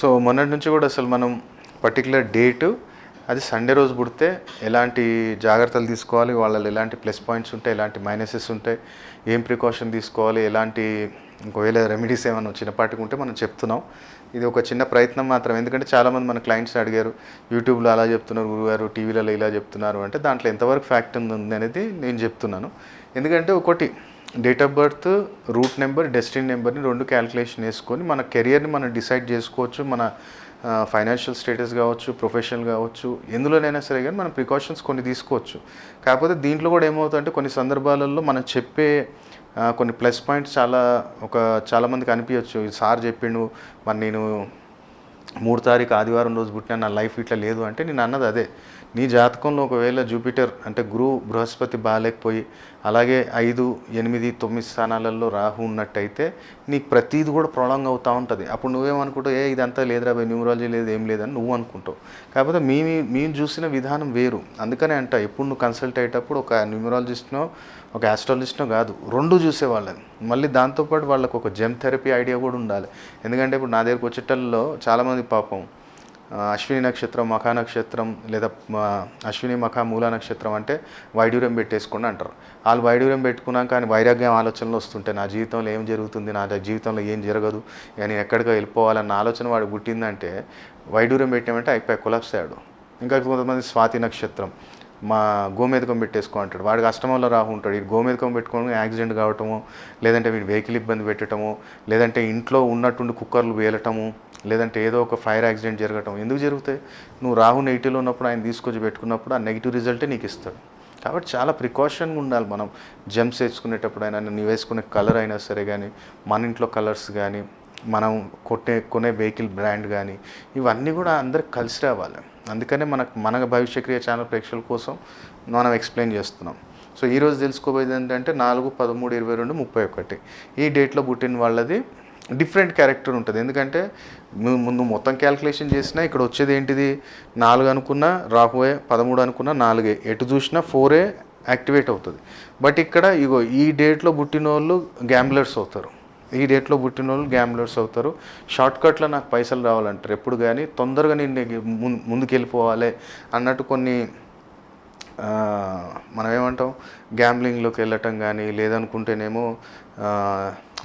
So మొన్నటి నుంచి కూడా అసలు మనం పర్టికులర్ డేటు అది సండే రోజు పుడితే ఎలాంటి జాగ్రత్తలు తీసుకోవాలి? వాళ్ళలో ఎలాంటి ప్లస్ పాయింట్స్ ఉంటాయి? ఎలాంటి మైనసెస్ ఉంటాయి? ఏం ప్రికాషన్ తీసుకోవాలి? ఎలాంటి ఒకవేళ రెమెడీస్ ఏమైనా చిన్నపాటికి ఉంటే మనం చెప్తున్నాం. ఇది ఒక చిన్న ప్రయత్నం మాత్రం. ఎందుకంటే చాలామంది మన క్లయింట్స్ అడిగారు. యూట్యూబ్లో అలా చెప్తున్నారు గురుగారు టీవీలలో ఇలా చెప్తున్నారు అంటే దాంట్లో ఎంతవరకు ఫ్యాక్ట్ ఉంది అనేది నేను చెప్తున్నాను. ఎందుకంటే ఒకటి date of birth root number destiny నెంబర్ని రెండు క్యాలిక్యులేషన్ వేసుకొని మన కెరియర్ని మనం డిసైడ్ చేసుకోవచ్చు. మన ఫైనాన్షియల్ స్టేటస్ కావచ్చు ప్రొఫెషనల్ కావచ్చు ఎందులోనైనా సరే కానీ మనం ప్రికాషన్స్ కొన్ని తీసుకోవచ్చు. కాకపోతే దీంట్లో కూడా ఏమవుతుందంటే కొన్ని సందర్భాలలో మనం చెప్పే కొన్ని ప్లస్ పాయింట్స్ చాలా ఒక చాలామందికి అనిపించవచ్చు ఈ సార్ చెప్పిండు మరి నేను మూడు తారీఖు ఆదివారం రోజు పుట్టిన నా లైఫ్ ఇట్లా లేదు అంటే నేను అన్నది అదే. నీ జాతకంలో ఒకవేళ జూపిటర్ అంటే గురువు బృహస్పతి బాగాలేకపోయి అలాగే ఐదు ఎనిమిది తొమ్మిది స్థానాలలో రాహు ఉన్నట్టయితే నీకు ప్రతీది కూడా ప్రొలాంగ్ అవుతూ ఉంటుంది. అప్పుడు నువ్వేమనుకుంటావు ఏ ఇదంతా లేదురా బై న్యూమరాలజీ లేదు ఏం లేదని నువ్వు అనుకుంటావు. కాకపోతే మేము మేము చూసిన విధానం వేరు. అందుకనే అంట ఎప్పుడు నువ్వు కన్సల్ట్ అయ్యేటప్పుడు ఒక న్యూమరాలజిస్ట్నో ఒక ఆస్ట్రాలజిస్ట్నో కాదు రెండు చూసేవాళ్ళని. మళ్ళీ దాంతోపాటు వాళ్ళకు ఒక జెమ్ థెరపీ ఐడియా కూడా ఉండాలి. ఎందుకంటే ఇప్పుడు నా దగ్గరకు వచ్చేటల్లో చాలామంది పాపం అశ్విని నక్షత్రం మఖా నక్షత్రం లేదా అశ్విని మఖా మూల నక్షత్రం అంటే వైడూర్యం పెట్టేసుకోండి అంటారు. వాళ్ళు వైడూర్యం పెట్టుకున్నాక కానీ వైరాగ్యం ఆలోచనలు వస్తుంటే నా జీవితంలో ఏం జరుగుతుంది నా జీవితంలో ఏం జరగదు నేను ఎక్కడికో వెళ్ళిపోవాలన్న ఆలోచన వాడు పుట్టిందంటే వైడూర్యం పెట్టామంటే అయిపోయి కొలాప్స్ అయ్యాడు. ఇంకా కొంతమంది స్వాతి నక్షత్రం మా గోమేధకం పెట్టేసుకో అంటాడు. వాడికి అష్టమంలో రాహు ఉంటాడు. ఈ గోమేధకం పెట్టుకోవడం యాక్సిడెంట్ కావటము లేదంటే వీడి వెహికల్ ఇబ్బంది పెట్టడము లేదంటే ఇంట్లో ఉన్నట్టుండి కుక్కర్లు వేలటము లేదంటే ఏదో ఒక ఫైర్ యాక్సిడెంట్ జరగటం ఎందుకు జరుగుతాయి? నువ్వు రాహు నెగిటివ్లో ఉన్నప్పుడు ఆయన తీసుకొచ్చి పెట్టుకున్నప్పుడు ఆ నెగిటివ్ రిజల్టే నీకు ఇస్తాడు. కాబట్టి చాలా ప్రికాషన్గా ఉండాలి మనం. జెమ్స్ వేసుకునేటప్పుడు అయినా నువ్వు వేసుకునే కలర్ అయినా సరే కానీ మన ఇంట్లో కలర్స్ కానీ మనం కొట్టే కొనే వెహికల్ బ్రాండ్ కానీ ఇవన్నీ కూడా అందరికి కలిసి రావాలి. అందుకనే మనకు మన భవిష్యక్రియ ఛానల్ ప్రేక్షకుల కోసం మనం ఎక్స్ప్లెయిన్ చేస్తున్నాం. సో ఈరోజు తెలుసుకోబోయేది ఏంటంటే నాలుగు పదమూడు ఇరవై రెండు ముప్పై ఒకటి. ఈ డేట్లో పుట్టిన వాళ్ళది డిఫరెంట్ క్యారెక్టర్ ఉంటుంది. ఎందుకంటే ముందు మొత్తం క్యాల్కులేషన్ చేసినా ఇక్కడ వచ్చేది ఏంటిది? నాలుగు అనుకున్నా రాహువే పదమూడు అనుకున్నా నాలుగే. ఎటు చూసినా ఫోరే యాక్టివేట్ అవుతుంది. బట్ ఇక్కడ ఇగో ఈ డేట్లో పుట్టిన వాళ్ళు గ్యాంబ్లర్స్ అవుతారు. ఈ డేట్లో పుట్టిన వాళ్ళు గ్యాంబ్లర్స్ అవుతారు. షార్ట్ కట్లో నాకు పైసలు రావాలంటారు. ఎప్పుడు కానీ తొందరగా నేను ముందుకెళ్ళిపోవాలి ముందుకు వెళ్ళిపోవాలి అన్నట్టు కొన్ని మనం ఏమంటాం గ్యాంబ్లింగ్లోకి వెళ్ళటం కానీ లేదనుకుంటేనేమో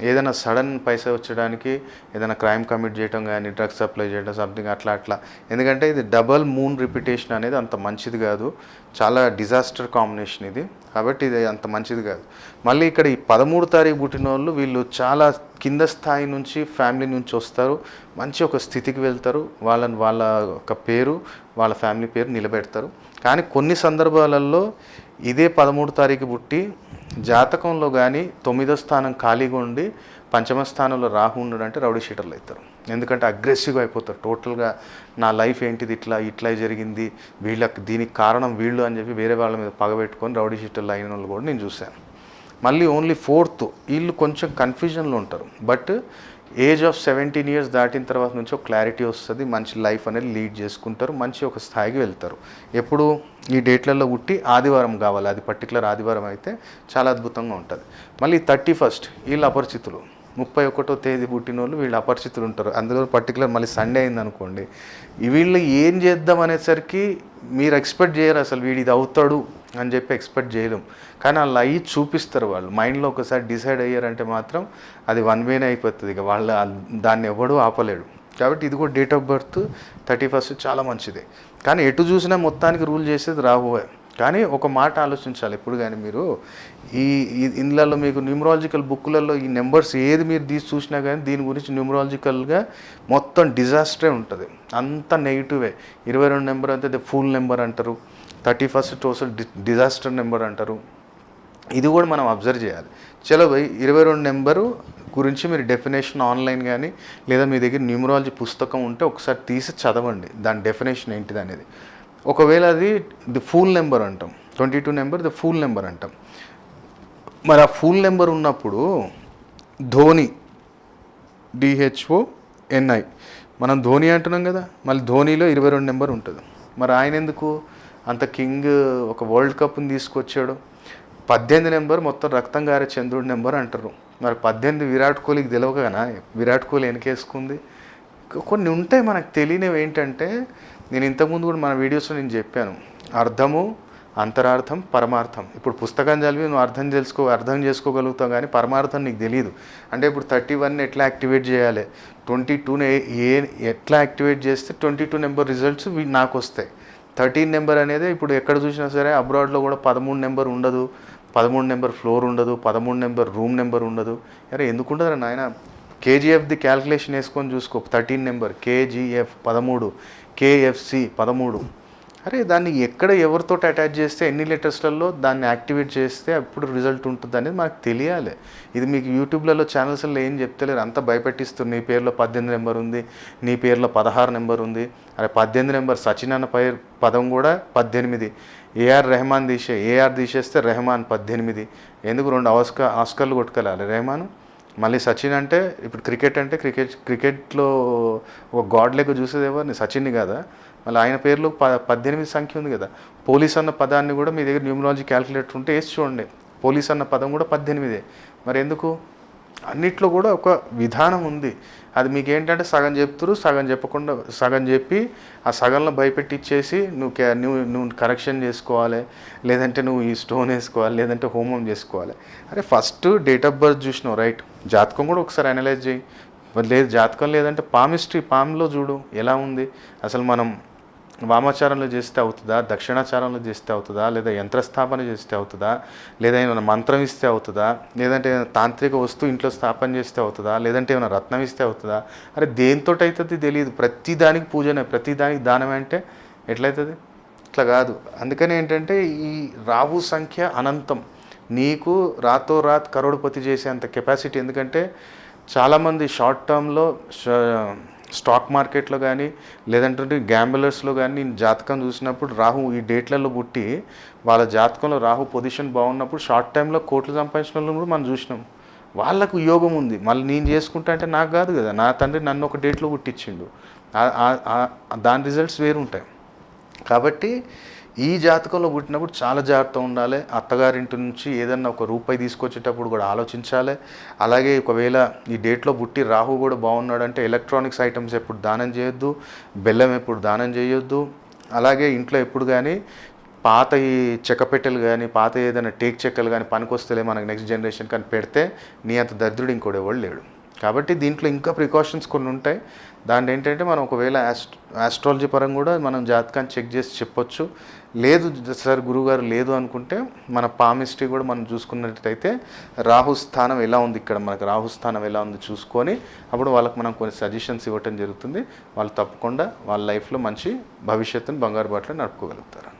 ఏదైనా సడన్ పైసా వచ్చడానికి ఏదైనా క్రైమ్ కమిట్ చేయటం కానీ డ్రగ్స్ సప్లై చేయడం సంథింగ్ అట్లా అట్లా. ఎందుకంటే ఇది డబల్ మూన్ రిపిటేషన్ అనేది అంత మంచిది కాదు. చాలా డిజాస్టర్ కాంబినేషన్ ఇది. కాబట్టి ఇది అంత మంచిది కాదు. మళ్ళీ ఇక్కడ ఈ పదమూడు తారీఖు పుట్టిన వాళ్ళు వీళ్ళు చాలా కింద స్థాయి నుంచి ఫ్యామిలీ నుంచి వస్తారు. మంచి ఒక స్థితికి వెళ్తారు. వాళ్ళని వాళ్ళ ఒక పేరు వాళ్ళ ఫ్యామిలీ పేరు నిలబెడతారు. కానీ కొన్ని సందర్భాలలో ఇదే పదమూడు తారీఖు పుట్టి జాతకంలో కానీ తొమ్మిదో స్థానం ఖాళీగా ఉండి పంచమ స్థానంలో రాహు ఉండడం అంటే రౌడీ షీటర్లు అవుతారు. ఎందుకంటే అగ్రెసివ్గా అయిపోతారు. టోటల్గా నా లైఫ్ ఏంటిది ఇట్లా ఇట్లా జరిగింది వీళ్ళకి దీనికి కారణం వీళ్ళు అని చెప్పి వేరే వాళ్ళ మీద పగబెట్టుకొని రౌడీ షీటర్లు అయిన వాళ్ళు కూడా నేను చూశాను. మళ్ళీ ఓన్లీ ఫోర్త్ వీళ్ళు కొంచెం కన్ఫ్యూజన్లో ఉంటారు. But age of seventeen years దాటిన తర్వాత నుంచి ఒక క్లారిటీ వస్తుంది. మంచి లైఫ్ అనేది లీడ్ చేసుకుంటారు. మంచి ఒక స్థాయికి వెళ్తారు. ఎప్పుడు ఈ డేట్లలో పుట్టి ఆదివారం కావాలి. అది పర్టికులర్ ఆదివారం అయితే చాలా అద్భుతంగా ఉంటుంది. మళ్ళీ థర్టీ ఫస్ట్ వీళ్ళు అపరిచితులు. ముప్పై ఒకటో తేదీ పుట్టిన వాళ్ళు వీళ్ళు అపరిచితులు ఉంటారు. అందులో పర్టికులర్ మళ్ళీ సండే అయింది అనుకోండి వీళ్ళు ఏం చేద్దాం అనేసరికి మీరు ఎక్స్పెక్ట్ చేయరు అసలు వీడు ఇది అవుతాడు అని చెప్పి ఎక్స్పెక్ట్ చేయలేం. కానీ వాళ్ళు అయ్యి చూపిస్తారు వాళ్ళు. మైండ్లో ఒకసారి డిసైడ్ అయ్యారంటే మాత్రం అది వన్ వేనే అయిపోతుంది ఇక. వాళ్ళ దాన్ని ఎవడూ ఆపలేడు. కాబట్టి ఇది కూడా date of birth thirty first చాలా మంచిది. కానీ ఎటు చూసినా మొత్తానికి రూల్ చేసేది రాబోయే. కానీ ఒక మాట ఆలోచించాలి. ఇప్పుడు కానీ మీరు ఈ ఈ- ఇందులో మీకు న్యూమరాలజికల్ బుక్లలో ఈ నెంబర్స్ ఏది మీరు తీసి చూసినా కానీ దీని గురించి న్యూమరాలజికల్గా మొత్తం డిజాస్టరే ఉంటుంది. అంత నెగిటివే ఇరవై రెండు నెంబర్ అయితే ఫుల్ నెంబర్ అంటారు. Thirty first total disaster number అంటారు. ఇది కూడా మనం అబ్జర్వ్ చేయాలి. చలో ఇరవై రెండు నెంబరు గురించి మీరు డెఫినేషన్ ఆన్లైన్ కానీ లేదా మీ దగ్గర న్యూమరాలజీ పుస్తకం ఉంటే ఒకసారి తీసి చదవండి. దాని డెఫినేషన్ ఏంటిది అనేది. ఒకవేళ అది ది ఫుల్ నెంబర్ అంటాం. Twenty two number the full number అంటాం. మరి ఆ ఫుల్ నెంబర్ ఉన్నప్పుడు ధోని డిహెచ్ఓ ఎన్ఐ మనం ధోని అంటున్నాం కదా. మళ్ళీ ధోనిలో ఇరవై రెండు నెంబర్ ఉంటుంది. మరి ఆయన ఎందుకు అంత కింగ్ ఒక వరల్డ్ కప్ని తీసుకొచ్చాడు. పద్దెనిమిది నెంబర్ మొత్తం రక్తం గారే చంద్రుడి నెంబర్ అంటారు. మరి పద్దెనిమిది విరాట్ కోహ్లీకి తెలియకనా విరాట్ కోహ్లీ వెనకేసుకుంది. కొన్ని ఉంటాయి మనకు తెలియనివి ఏంటంటే నేను ఇంతకుముందు కూడా మన వీడియోస్లో నేను చెప్పాను. అర్థము అంతరార్థం పరమార్థం. ఇప్పుడు పుస్తకం చదివి నువ్వు అర్థం తెలుసుకో అర్థం చేసుకోగలుగుతావు కానీ పరమార్థం నీకు తెలియదు అంటే ఇప్పుడు థర్టీ వన్ ఎట్లా యాక్టివేట్ చేయాలి? ట్వంటీ టూని ఏ ఎట్లా యాక్టివేట్ చేస్తే ట్వంటీ టూ నెంబర్ రిజల్ట్స్ నాకు వస్తాయి. థర్టీన్ నెంబర్ అనేది ఇప్పుడు ఎక్కడ చూసినా సరే అబ్రాడ్లో కూడా పదమూడు నెంబర్ ఉండదు పదమూడు నెంబర్ ఫ్లోర్ ఉండదు పదమూడు నెంబర్ రూమ్ నెంబర్ ఉండదు. అరే ఎందుకు ఉండదు నాయన కేజీఎఫ్ది క్యాల్కులేషన్ వేసుకొని చూసుకో థర్టీన్ నెంబర్ కేజీఎఫ్ పదమూడు కేఎఫ్సి పదమూడు. అరే దాన్ని ఎక్కడ ఎవరితో అటాచ్ చేస్తే ఎన్ని లెటర్స్లలో దాన్ని యాక్టివేట్ చేస్తే అప్పుడు రిజల్ట్ ఉంటుంది అనేది మనకు తెలియాలి. ఇది మీకు యూట్యూబ్లలో ఛానల్స్లో ఏం చెప్తలేరు. అంత భయపెట్టిస్తుంది నీ పేరులో పద్దెనిమిది నెంబర్ ఉంది నీ పేరులో పదహారు నెంబర్ ఉంది. అరే పద్దెనిమిది నెంబర్ సచిన్ అన్న పేరు పదం కూడా పద్దెనిమిది. ఏఆర్ రెహమాన్ తీసే ఏఆర్ తీసేస్తే రెహమాన్ పద్దెనిమిది. ఎందుకు రెండు ఆస్కా ఆస్కర్లు కొట్టుకెళ్ళాలి? రెహమాన్? మళ్ళీ సచిన్ అంటే ఇప్పుడు క్రికెట్ అంటే క్రికెట్ క్రికెట్లో ఒక గాడ్ లెక్క చూసేది ఎవరిని? సచిన్ని కదా? మళ్ళీ ఆయన పేరులో ప పద్దెనిమిది సంఖ్య ఉంది కదా. పోలీస్ అన్న పదాన్ని కూడా మీ దగ్గర న్యూమరాలజీ క్యాలిక్యులేటర్ ఉంటే వేసి చూడండి. పోలీస్ అన్న పదం కూడా పద్దెనిమిదే. మరి ఎందుకు? అన్నిట్లో కూడా ఒక విధానం ఉంది. అది మీకు ఏంటంటే సగం చెప్తురు సగం చెప్పకుండా సగం చెప్పి ఆ సగంలో భయపెట్టి ఇచ్చేసి నువ్వు కే- నువ్వు నువ్వు కరెక్షన్ చేసుకోవాలి లేదంటే నువ్వు ఈ స్టోన్ వేసుకోవాలి లేదంటే హోమం చేసుకోవాలి. అరే ఫస్ట్ డేట్ ఆఫ్ బర్త్ చూసినావు రైట్? జాతకం కూడా ఒకసారి అనలైజ్ చేయి. మరి లేదు జాతకం లేదంటే పామిస్ట్రీ పామ్లో చూడు ఎలా ఉంది? అసలు మనం వామాచారంలో చేస్తే అవుతుందా? దక్షిణాచారంలో చేస్తే అవుతుందా? లేదా యంత్రస్థాపన చేస్తే అవుతుందా? లేదా ఏమైనా మంత్రం ఇస్తే అవుతుందా? లేదంటే ఏమైనా తాంత్రిక వస్తువు ఇంట్లో స్థాపన చేస్తే అవుతుందా? లేదంటే ఏమైనా రత్నం ఇస్తే అవుతుందా? అరే దేంతో అవుతుంది తెలియదు ప్రతి దానికి పూజనే ప్రతి దానికి దానం అంటే ఎట్లయితుంది? ఇట్లా కాదు. అందుకని ఏంటంటే ఈ రావు సంఖ్య అనంతం. నీకు రాతో రాత్ చేసే చేసేంత కెపాసిటీ. ఎందుకంటే చాలామంది షార్ట్ టర్మ్లో స్టాక్ మార్కెట్లో కానీ లేదంటే గ్యాంబులర్స్లో కానీ నేను జాతకం చూసినప్పుడు రాహు ఈ డేట్లలో పుట్టి వాళ్ళ జాతకంలో రాహు పొజిషన్ బాగున్నప్పుడు షార్ట్ టైంలో కోట్లు సంపాదించిన కూడా మనం చూసినాం. వాళ్ళకు యోగం ఉంది. మళ్ళీ నేను చేసుకుంటా అంటే నాకు కాదు కదా. నా తండ్రి నన్ను ఒక డేట్లో పుట్టించిండు. దాని రిజల్ట్స్ వేరుంటాయి. కాబట్టి ఈ జాతకంలో పుట్టినప్పుడు చాలా జాగ్రత్త ఉండాలి. అత్తగారింటి నుంచి ఏదన్నా ఒక రూపాయి తీసుకొచ్చేటప్పుడు కూడా ఆలోచించాలి. అలాగే ఒకవేళ ఈ డేట్లో పుట్టి రాహు కూడా బాగున్నాడంటే ఎలక్ట్రానిక్స్ ఐటమ్స్ ఎప్పుడు దానం చేయొద్దు బెల్లం ఎప్పుడు దానం చేయొద్దు. అలాగే ఇంట్లో ఎప్పుడు కానీ పాత ఈ చెక్కపెట్టెలు కానీ పాత ఏదైనా టేక్ చెక్కలు కానీ పనికొస్తలే మనకు నెక్స్ట్ జనరేషన్ కానీ పెడితే నీ అంత దరిద్రుడు ఇంకోటి ఎవడు లేడు. కాబట్టి దీంట్లో ఇంకా ప్రికాషన్స్ కొన్ని ఉంటాయి. దాని ఏంటంటే మనం ఒకవేళ ఆస్ట్ ఆస్ట్రాలజీ పరంగా కూడా మనం జాతకాన్ని చెక్ చేసి చెప్పొచ్చు. లేదు సార్ గురుగారు లేదు అనుకుంటే మన పామిస్ట్రీ కూడా మనం చూసుకున్నట్టయితే రాహు స్థానం ఎలా ఉంది ఇక్కడ? మనకు రాహు స్థానం ఎలా ఉంది చూసుకొని అప్పుడు వాళ్ళకి మనం కొన్ని సజెషన్స్ ఇవ్వటం జరుగుతుంది. వాళ్ళు తప్పకుండా వాళ్ళ లైఫ్లో మంచి భవిష్యత్తును బంగారు బాటలో నడుపుకోగలుగుతారు.